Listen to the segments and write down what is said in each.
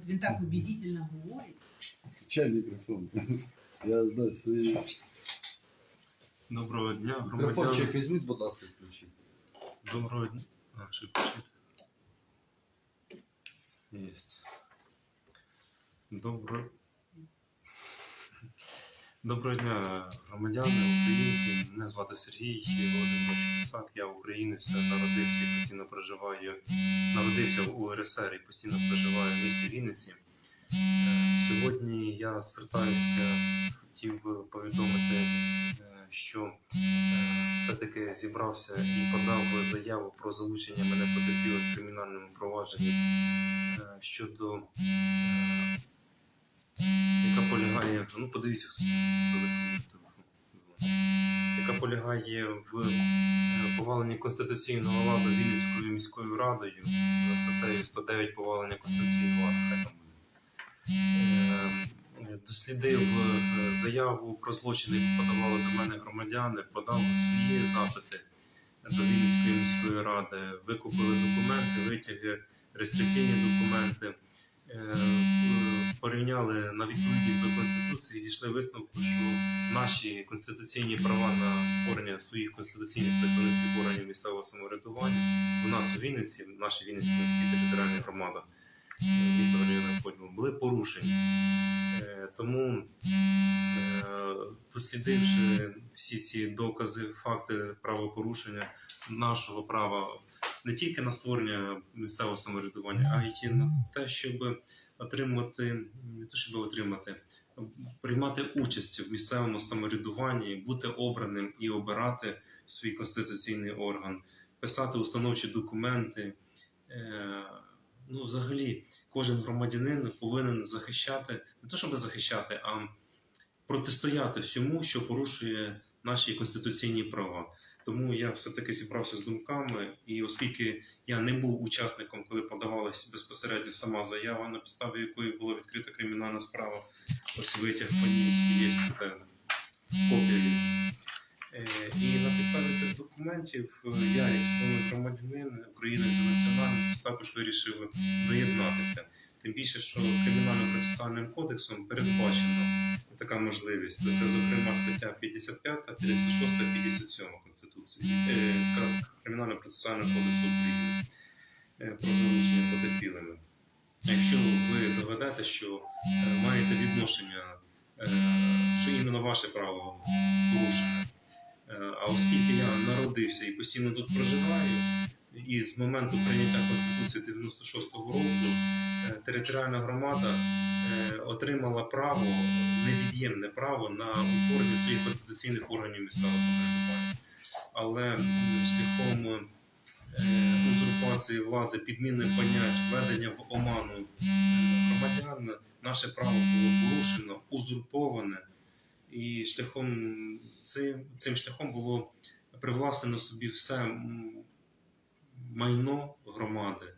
От він так убедительно говорить. Чай мікрофон. Я знаю свої. Доброго дня, Мікрофончик громадяни. візьміть, будь ласка, включіть. Доброго дня. А, ще включити. Єсть. Добро... Доброго дня, громадяни, українці. Мене звати Сергій Володимирович Писак. Я українець, народився і постійно проживаю. Народився в УРСР і постійно проживаю в місті Вінниці. Е, Сьогодні я звертаюся, хотів би повідомити, е, що е, все-таки зібрався і подав заяву про залучення мене потерпілих в кримінальному провадженні щодо полягає ну подивіться хто яка полягає в е, поваленні конституційного ладу Вінницькою міською радою за статтею 109 повалення конституційного ладу. Хай там буде. Е, Дослідив е, заяву про злочини, яку подавали до мене громадяни, подав свої запити до Вінницької міської ради, викупили документи, витяги, реєстраційні документи, порівняли на відповідність до Конституції і дійшли висновку, що наші конституційні права на створення своїх конституційних представницьких органів місцевого самоврядування у нас у Вінниці, в нашій Вінницькій міській територіальній громадах міста районного поділу були порушені. Е, Тому, е, дослідивши всі ці докази, факти правопорушення нашого права не тільки на створення місцевого самоврядування, а й на те, щоб отримати, не те, щоб отримати, приймати участь в місцевому самоврядуванні, бути обраним і обирати свій конституційний орган, писати установчі документи. Е, Ну, взагалі, кожен громадянин повинен захищати, не то щоб захищати, а протистояти всьому, що порушує наші конституційні права. Тому я все-таки зібрався з думками, і оскільки я не був учасником, коли подавалася безпосередньо сама заява, на підставі якої була відкрита кримінальна справа, ось витяг по ній є копія. Е, І на підставі цих документів е, я, як свідомий громадянин України за національністю, також вирішив доєднатися. Тим більше, що кримінальним процесуальним кодексом передбачена така можливість. Це, зокрема, стаття 55, 56, 57 Конституції е, Кримінального процесуального кодексу України е, про залучення потерпілими. Якщо ви доведете, що е, маєте відношення, що іменно ваше право порушене, А оскільки я народився і постійно тут проживаю, і з моменту прийняття Конституції 96-го року територіальна громада е, отримала право, невід'ємне право на утворення своїх конституційних органів місцевого самоврядування. Але шляхом е, узурпації влади, підміни понять, введення в оману е, громадян, наше право було порушено, узурповане. І шляхом цим, цим шляхом було привласнено собі все майно громади,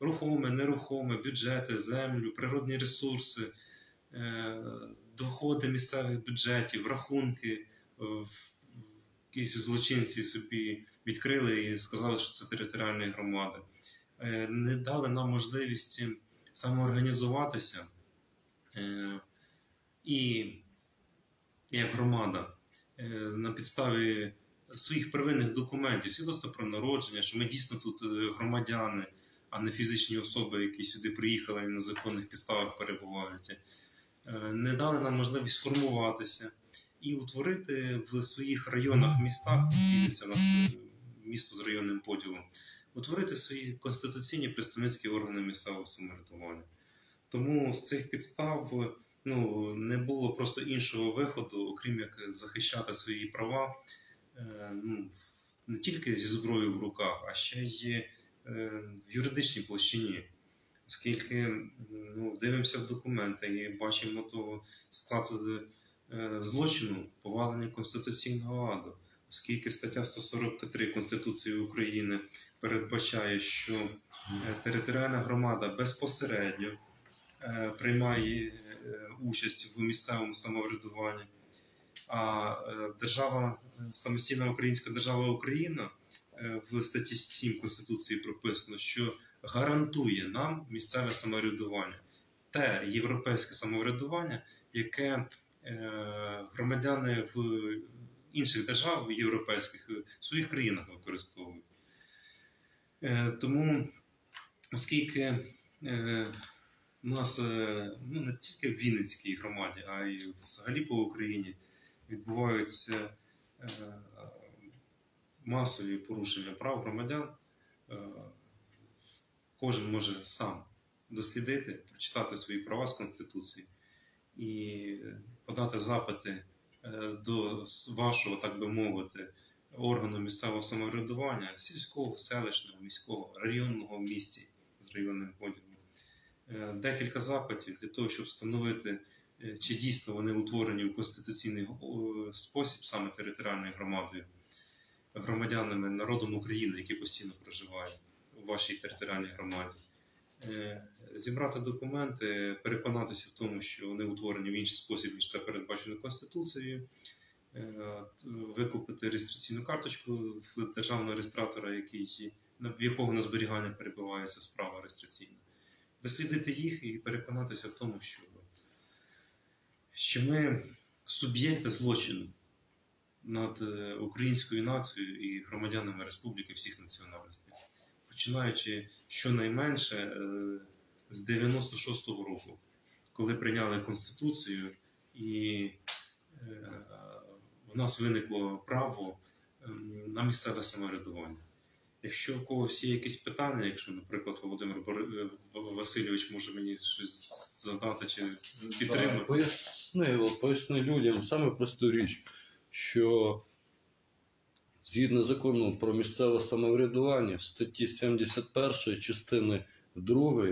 рухоме, нерухоме, бюджети, землю, природні ресурси, е, доходи місцевих бюджетів, рахунки. е, Якісь злочинці собі відкрили і сказали, що це територіальні громади. Е, Не дали нам можливості самоорганізуватися. І як громада на підставі своїх первинних документів, свідоцтво про народження, що ми дійсно тут громадяни, а не фізичні особи, які сюди приїхали і на законних підставах перебувають, е, не дали нам можливість сформуватися і утворити в своїх районах, містах, у нас місто з районним поділом, утворити свої конституційні представницькі органи місцевого самоврядування. Тому з цих підстав ну, не було просто іншого виходу, окрім як захищати свої права е, ну, не тільки зі зброєю в руках, а ще й в юридичній площині. Оскільки ну, дивимося в документи і бачимо то склад е, злочину повалення конституційного ладу, оскільки стаття 143 Конституції України передбачає, що е, територіальна громада безпосередньо е, приймає е, участь в місцевому самоврядуванні. А е, держава, е, самостійна Українська держава Україна е, в статті 7 Конституції прописано, що гарантує нам місцеве самоврядування. те європейське самоврядування, яке е, громадяни в інших держав європейських е, в своїх країнах використовують. Е, Тому, оскільки е, у нас е, ну, не тільки в Вінницькій громаді, а й взагалі по Україні відбуваються е, масові порушення прав громадян, е, кожен може сам дослідити, прочитати свої права з Конституції і подати запити е, до вашого, так би мовити, органу місцевого самоврядування, сільського, селищного, міського, районного в місті з районним поділом. Е, Декілька запитів для того, щоб встановити, чи дійсно вони утворені в конституційний спосіб саме територіальною громадою, громадянами народом України, які постійно проживають у вашій територіальній громаді. Е, Зібрати документи, переконатися в тому, що вони утворені в інший спосіб, ніж це передбачено Конституцією, е, викупити реєстраційну карточку державного реєстратора, який, в якого на зберігання перебувається справа реєстраційна, дослідити їх і переконатися в тому, що, що ми суб'єкти злочину над е, українською нацією і громадянами республіки всіх національностей, починаючи щонайменше е, з 96-го року, коли прийняли Конституцію, і е, в нас виникло право ем, на місцеве самоврядування. Якщо у когось є якісь питання, якщо, наприклад, Володимир Васильович може мені щось задати чи підтримати. Поясни, от поясни людям саме просту річ, що згідно закону про місцеве самоврядування, статті 71 частини 2,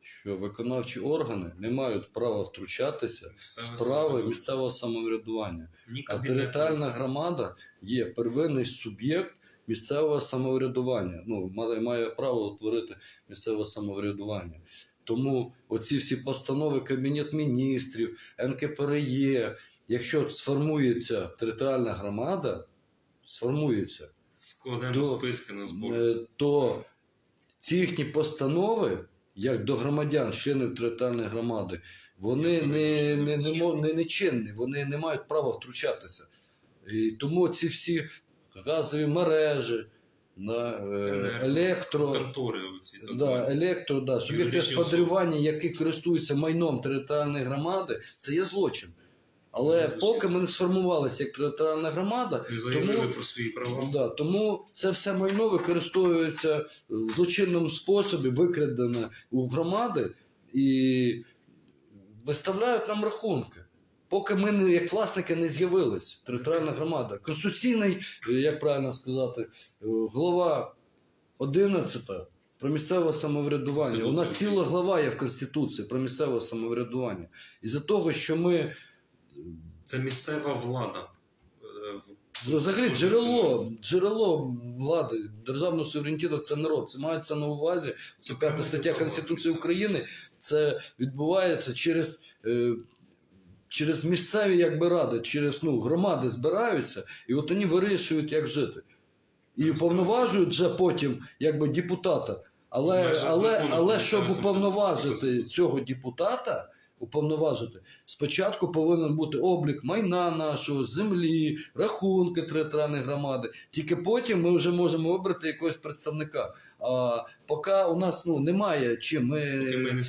що виконавчі органи не мають права втручатися в справи місцевого самоврядування. А територіальна громада є первинний суб'єкт місцевого самоврядування. Ну, має, має право утворити місцеве самоврядування. Тому оці всі постанови Кабінет міністрів, НКПРЄ, якщо сформується територіальна громада, сформується, складемо то- списки на збор. е, то ці їхні постанови, як до громадян, членів територіальної громади, вони не, не, не, не, не чинні, вони не мають права втручатися. І тому ці всі газові мережі, на, е, електро, Контори оці так да, звані. електро, да, суб'єкти Юридичні господарювання, які користуються майном територіальної громади, це є злочин. Але Звичайно. поки ми не сформувалися як територіальна громада, не заявили тому про свої права. Да, тому це все майно використовується в злочинному способі, викрадене у громади і виставляють нам рахунки. Поки ми не, як власники не з'явились, територіальна громада. Конституційний, е, як правильно сказати, е, глава 11 про місцеве самоврядування. У нас ціла глава є в Конституції про місцеве самоврядування. І за того, що ми Це місцева влада. Е, Взагалі, джерело, джерело влади, державного суверенітету це народ. Це мається на увазі. Це п'ята стаття Конституції України. Це відбувається через, е, через місцеві якби ради, через ну, громади збираються, і от вони вирішують, як жити. І уповноважують вже потім якби депутата. Але, але, але щоб уповноважити цього депутата, уповноважити, спочатку повинен бути облік майна нашого, землі, рахунки територіальної громади. Тільки потім ми вже можемо обрати якогось представника. А поки у нас ну, немає чим. Ми, ми не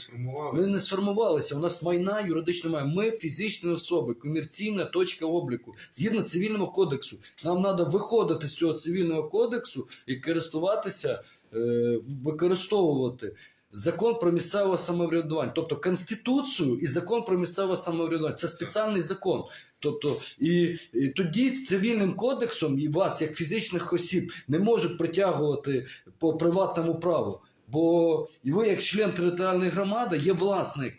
ми не сформувалися. У нас майна юридично немає. Ми фізичні особи, комерційна точка обліку. Згідно цивільного кодексу. Нам треба виходити з цього цивільного кодексу і користуватися, е, використовувати. Закон про місцеве самоврядування, тобто Конституцію і закон про місцеве самоврядування. Це спеціальний закон. Тобто, і, і тоді цивільним кодексом і вас, як фізичних осіб, не можуть притягувати по приватному праву. Бо і ви, як член територіальної громади, є власник.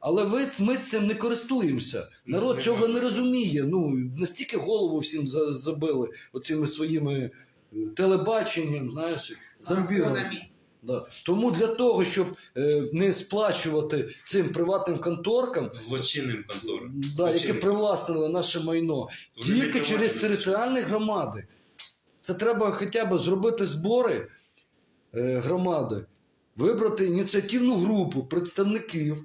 Але ви, ми цим не користуємося. Не Народ цього не розуміє. Ну, настільки голову всім за- забили оцими своїми е, телебаченням, знаєш, замвіром. Тому для того, щоб е, не сплачувати цим приватним конторкам, Злочинним конторам. да, які привласнили наше майно, тільки через територіальні громади. Це треба хоча б зробити збори е, громади, вибрати ініціативну групу представників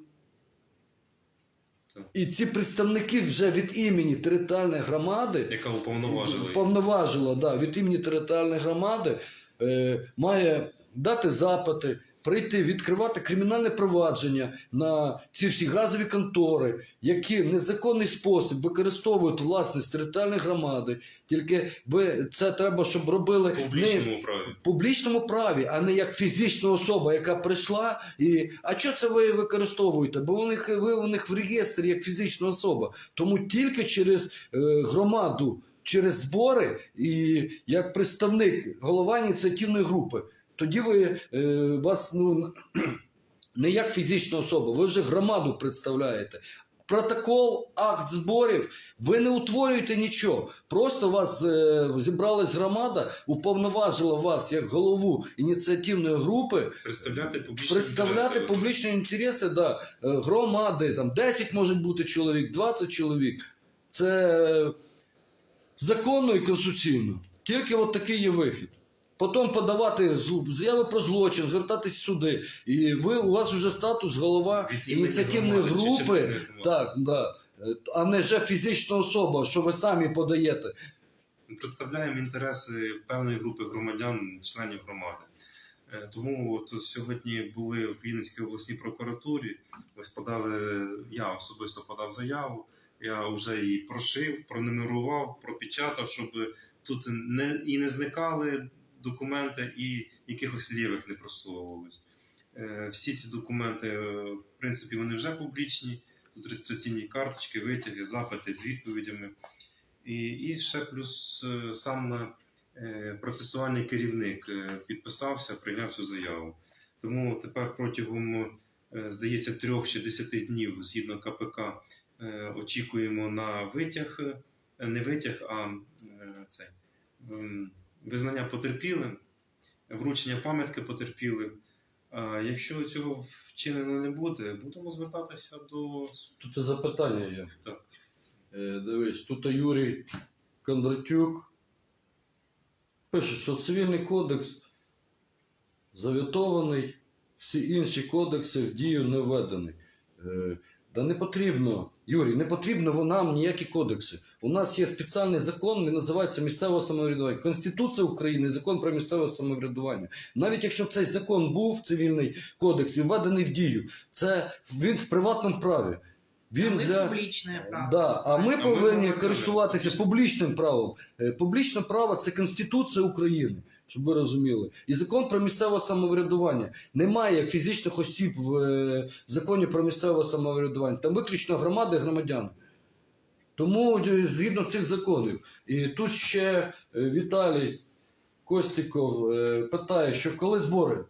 І ці представники вже від імені територіальної громади Яка уповноважила. вповноважила да, від імені територіальної громади, е, має дати запити, прийти, відкривати кримінальне провадження на ці всі газові контори, які в незаконний спосіб використовують власність територіальної громади. Тільки ви це треба, щоб робили В не публічному праві. в публічному праві, а не як фізична особа, яка прийшла і. А що це ви використовуєте? Бо у них ви у них в реєстрі як фізична особа. Тому тільки через е, громаду, через збори і як представник голова ініціативної групи. Тоді ви е, вас ну не як фізична особа, ви вже громаду представляєте. Протокол, акт зборів, ви не утворюєте нічого. Просто вас е, зібралась громада, уповноважила вас як голову ініціативної групи Представляти публічні представляти інтереси. публічні інтереси да, е, громади. Там 10 може бути чоловік, 20 чоловік. Це е, законно і конституційно. Тільки от такий є вихід. Потім подавати заяви про злочин, звертатись в суди. І ви, у вас вже статус голова ініціативної групи, так, да, а не вже фізична особа, що ви самі подаєте. Ми представляємо інтереси певної групи громадян, членів громади. Е, Тому от сьогодні були в Вінницькій обласній прокуратурі. Ось подали, я особисто подав заяву. Я вже її прошив, пронумерував, пропечатав, щоб тут не і не зникали документи, і якихось лівих не просовувалось. Е, Всі ці документи, е, в принципі, вони вже публічні. Тут реєстраційні карточки, витяги, запити з відповідями. І, і ще плюс е, сам процесуальний керівник підписався, прийняв цю заяву. Тому тепер протягом, здається, трьох чи десяти днів згідно КПК очікуємо на витяг, не витяг, а цей, ем, визнання потерпілим, вручення пам'ятки потерпілим. Якщо цього вчинено не буде, будемо звертатися до Тут запитання є. Так. Е, дивись, тут Юрій Кондратюк пише, що цивільний кодекс завітований, всі інші кодекси в дію не введені. Е, да не потрібно, Юрій, не потрібно нам ніякі кодекси. У нас є спеціальний закон, він називається місцеве самоврядування. Конституція України, закон про місцеве самоврядування. Навіть якщо цей закон був цивільний кодекс і введений в дію, це він в приватному праві. Він Ми для публічне право. Да, а ми ми повинні повинні користуватися публічним. публічним правом. Е, Публічне право це Конституція України, щоб ви розуміли. І закон про місцеве самоврядування. Немає фізичних осіб в е, законі про місцеве самоврядування. Там виключно громади і громадяни. Тому е, згідно цих законів. І тут ще е, Віталій Костіков питає, що коли збори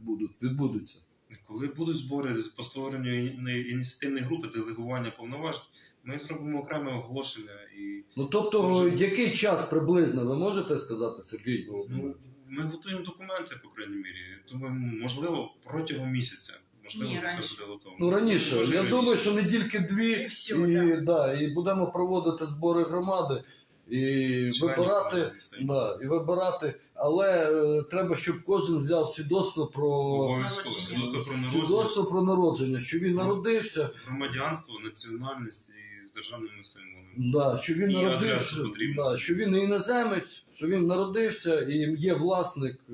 будуть, відбудуться. Коли будуть збори по створенню іні- ініціативної групи делегування повноважень, ми зробимо окреме оголошення і Ну тобто, Дуже. який час приблизно ви можете сказати, Сергій Володимирович? ну, ми готуємо документи, по крайній мірі. Тому можливо протягом місяця. Можливо, Ні, це буде готово. Ну раніше, Може, я думаю, що недільки дві, І все, і, да. да, і будемо проводити збори громади і вибирати, да, і вибирати, але е, треба, щоб кожен взяв свідоцтво про свідоцтво про народження, свідоцтво про народження, що він народився, громадянство, національність і державними символами. да, що він І народився, адресу потрібно. да, що він іноземець, що він народився і є власник. е,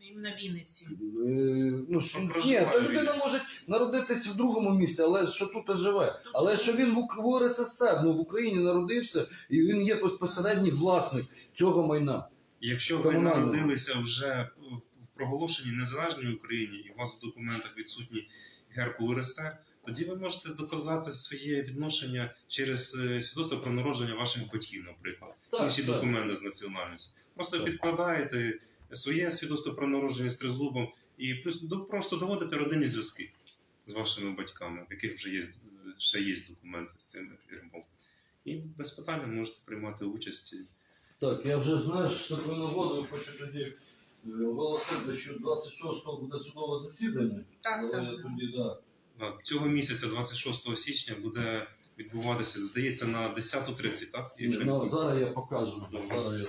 Іменно Вінниці. Е, Ну, що, ні, проживає та людина може народитись в другому місці, але що тут живе. Тут Але що він в, Ук- в УРССР, ну в Україні народився, і він є безпосередній власник цього майна. І Якщо ви народилися вже в проголошеній незалежній Україні і у вас в документах відсутній герб УРСР, тоді ви можете доказати своє відношення через е, свідоцтво про народження ваших батьків, наприклад, інші документи з національністю. Просто Так. підкладаєте своє свідоцтво про народження з тризубом і плюс просто доводите родинні зв'язки з вашими батьками, в яких вже є е, ще є документи з цим гербом. І без питання можете приймати участь. Так, я вже знаєш, що такою нагодою хочу тоді е, оголосити, що 26-го буде судове засідання. Так, але так. тоді, да. Цього місяця, 26 січня, буде відбуватися, здається, на 10.30, так? Якщо Ну, зараз я покажу. Зараз я.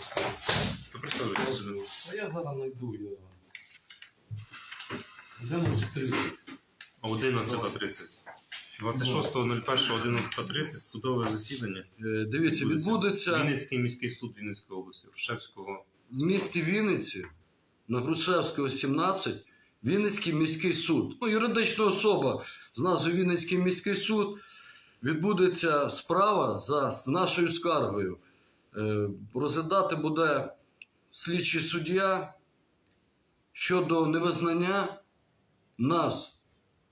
То представляйте сюди. А я зараз знайду його. 11.30. 11.30. 26.01.11.30 судове засідання. Е, Дивіться, відбудеться Вінницький міський суд Вінницької області, Рушевського. в місті Вінниці на Грушевського, 17, Вінницький міський суд. Ну, юридична особа з назвою Вінницький міський суд. Відбудеться справа за нашою скаргою. Е, Розглядати буде слідчий суддя щодо невизнання нас,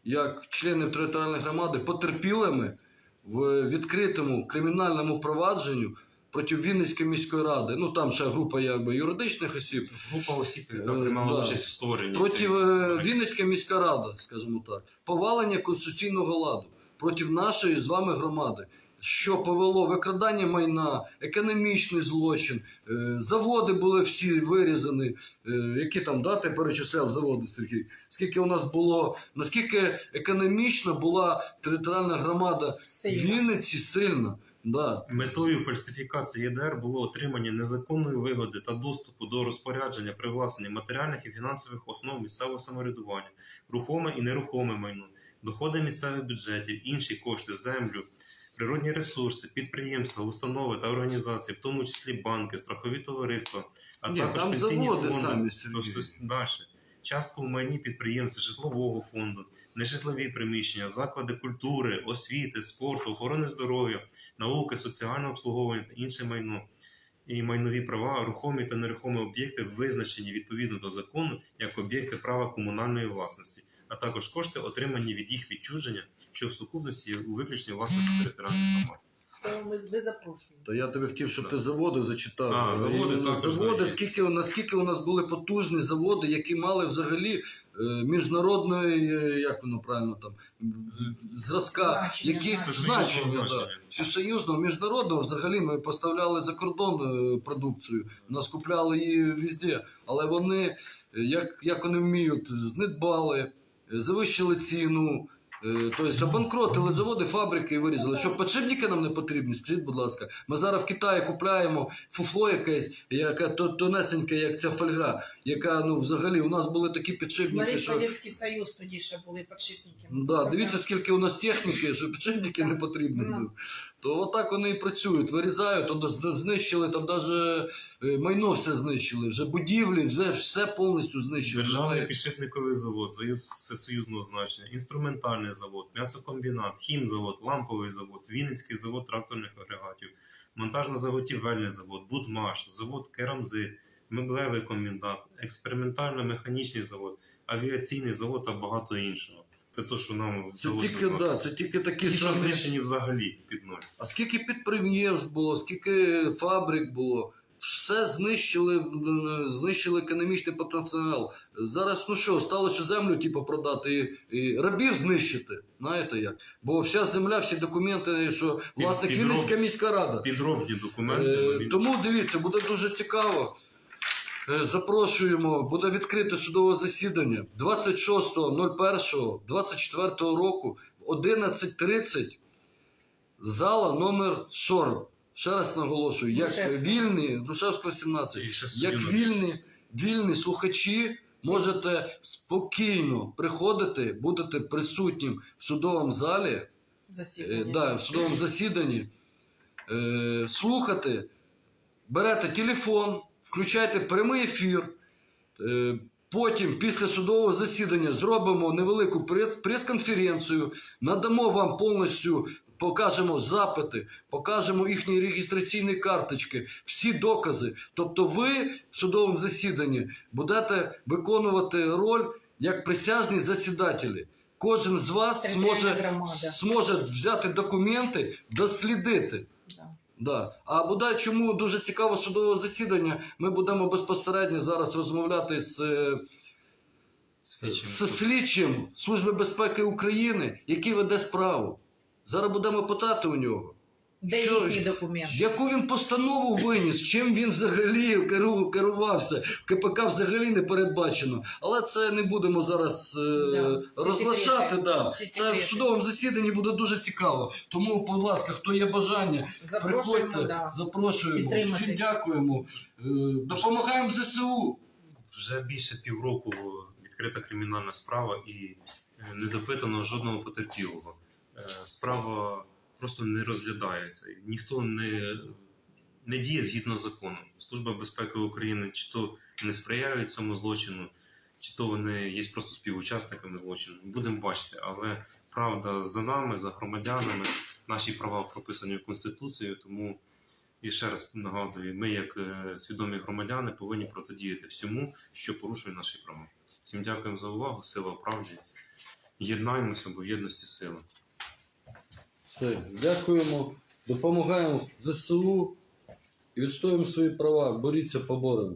як членів територіальної громади, потерпілими в відкритому кримінальному провадженню проти Вінницької міської ради. Ну там ще група якби юридичних осіб. Група осіб, яка Е, приймала да. участь у створенні. Проти е. Вінницька міська рада, скажімо так, повалення конституційного ладу проти нашої з вами громади. Що повело викрадання майна, економічний злочин, е, заводи були всі вирізані. Е, які там дати перечисляв заводи, Сергій? Скільки у нас було, наскільки економічно була територіальна громада. Вінниці сильна? Да. Метою фальсифікації ЄДР було отримання незаконної вигоди та доступу до розпорядження привласнення матеріальних і фінансових основ місцевого самоврядування, рухоме і нерухоме майно, доходи місцевих бюджетів, інші кошти, землю, природні ресурси, підприємства, установи та організації, в тому числі банки, страхові товариства, а Ні, також там пенсійні заводи фонди, самі, Сергій. тобто далі. Частку в майні підприємств, житлового фонду, нежитлові приміщення, заклади культури, освіти, спорту, охорони здоров'я, науки, соціального обслуговування та інше майно. І майнові права, рухомі та нерухомі об'єкти визначені відповідно до закону як об'єкти права комунальної власності, а також кошти, отримані від їх відчуження, що в сукупності є у виключній власності територіальних громад. То ми, ми запрошуємо. Та я тебе хотів, щоб ти заводи зачитав. А, заводи І також, заводи скільки, наскільки у нас були потужні заводи, які мали взагалі е, міжнародної, е, як воно правильно там, зразка, Значення, яких значення. значення, да. Значення. Всесоюзного, міжнародного взагалі ми поставляли за кордон е, продукцію, нас купляли її везде, але вони, е, як, як вони вміють, знедбали, е, завищили ціну. Тобто забанкротили заводи, фабрики і вирізали. Що подшипники нам не потрібні? Скажіть, будь ласка, ми зараз в Китаї купляємо фуфло якесь, яке тонесеньке, як ця фольга, яка ну взагалі у нас були такі підшипники, Марій що Совєтський Союз тоді ще були підшипники. Ну, да, дивіться, скільки у нас техніки, що підшипники не потрібні. Ну. То отак вони і працюють, вирізають, то знищили, там навіть майно все знищили, вже будівлі, все, все повністю знищили. Державний підшипниковий завод, союз всесоюзного значення, інструментальний завод, м'ясокомбінат, хімзавод, ламповий завод, Вінницький завод тракторних агрегатів, монтажно-заготівельний завод, Будмаш, завод Керамзи, меблевий комбінат, експериментально-механічний завод, авіаційний завод та багато іншого. Це то, що нам Це вдалося тільки, да, це тільки такі Ті, що самі- знищені взагалі під ноль. А скільки підприємств було, скільки фабрик було, все знищили, м, знищили економічний потенціал. Зараз, ну що, сталося землю типу, продати і, і рабів знищити. Знаєте як? Бо вся земля, всі документи, що власник під Вінницька міська рада. Підробні документи. Е, Тому дивіться, буде дуже цікаво. Е, Запрошуємо, буде відкрите судове засідання 26.01.24 року в 11.30 зала номер 40. Ще раз наголошую, як Грушевського. вільні, Грушевського 17, як вільні, вільні слухачі можете спокійно приходити, будете присутнім в судовому залі. Е, Засідання. да, в судовому засіданні е, слухати, берете телефон, включайте прямий ефір. Е, потім, після судового засідання, зробимо невелику прес- прес-конференцію, надамо вам повністю, покажемо запити, покажемо їхні реєстраційні карточки, всі докази. Тобто ви в судовому засіданні будете виконувати роль як присяжні засідателі. Кожен з вас зможе зможе взяти документи, дослідити. Да. А бодай чому дуже цікаве судове засідання. Ми будемо безпосередньо зараз розмовляти з, е, Слідчим. з слідчим Служби безпеки України, який веде справу. Зараз будемо питати у нього. Де Що- їхні документи? Яку він постанову виніс, чим він взагалі керу- керувався? В КПК взагалі не передбачено. Але це не будемо зараз е, Да, розглашати. секрети. Да. Це в секрети. судовому засіданні буде дуже цікаво. Тому, будь ласка, хто є бажання, Запрошуємо, приходьте, да. запрошуємо. Підтримати. Всім дякуємо. Е, Допомагаємо ЗСУ. Вже більше півроку відкрита кримінальна справа і е, не допитано жодного потерпілого. е, справа просто не розглядається. Ніхто не, не діє згідно закону. Служба безпеки України чи то не сприяють цьому злочину, чи то вони є просто співучасниками злочину. Будемо бачити, але правда за нами, за громадянами, наші права прописані в Конституції, тому. І ще раз нагадую, ми, як е, свідомі громадяни, повинні протидіяти всьому, що порушує наші права. Всім дякуємо за увагу. Сила правді. Єднаємося, бо в єдності сила. Дякуємо, допомагаємо ЗСУ і відстоюємо свої права. Боріться, поборемо.